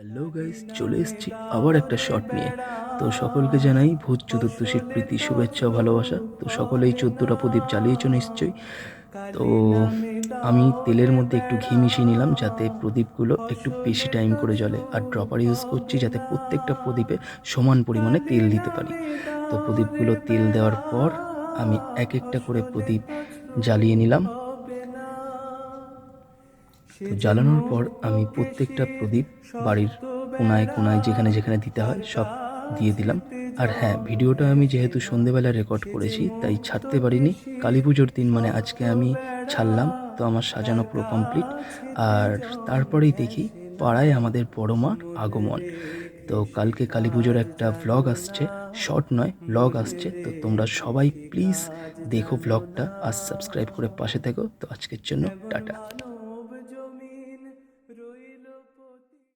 Hello guys চলে এসেছি আবার একটা শট নিয়ে। তো সকলকে জানাই ভূত চতুর্দশীর প্রীতি, শুভেচ্ছা ভালোবাসা। তো সকলেই চোদ্দোটা প্রদীপ জ্বালিয়েছো নিশ্চয়ই। তো আমি তেলের মধ্যে একটু ঘি মিশিয়ে নিলাম যাতে প্রদীপগুলো একটু বেশি টাইম করে জ্বলে। আর ড্রপার ইউজ করছি যাতে প্রত্যেকটা প্রদীপে সমান পরিমাণে তেল দিতে পারি। তো প্রদীপগুলো তেল দেওয়ার পর আমি এক একটা করে প্রদীপ জ্বালিয়ে নিলাম। তো জ্বালানোর পর আমি প্রত্যেকটা প্রদীপ বাড়ির কোনায় কোনায় যেখানে যেখানে দিতে হয়, সব দিয়ে দিলাম। আর হ্যাঁ ভিডিওটা আমি যেহেতু সন্ধেবেলা রেকর্ড করেছি, তাই ছাড়তে পারিনি। কালী পুজোর দিন মানে আজকে আমি ছাড়লাম, তো আমার সাজানো পুরো কমপ্লিট আর তারপরেই দেখি পাড়ায় আমাদের বড় মার আগমন। তো কালকে কালী পুজোর একটা ভ্লগ আসছে শর্ট নয় ভ্লগ আসছে। তো তোমরা সবাই প্লিজ দেখো ভ্লগটা আর সাবস্ক্রাইব করে পাশে থেকো। তো আজকের জন্য টাটা। হইল পতি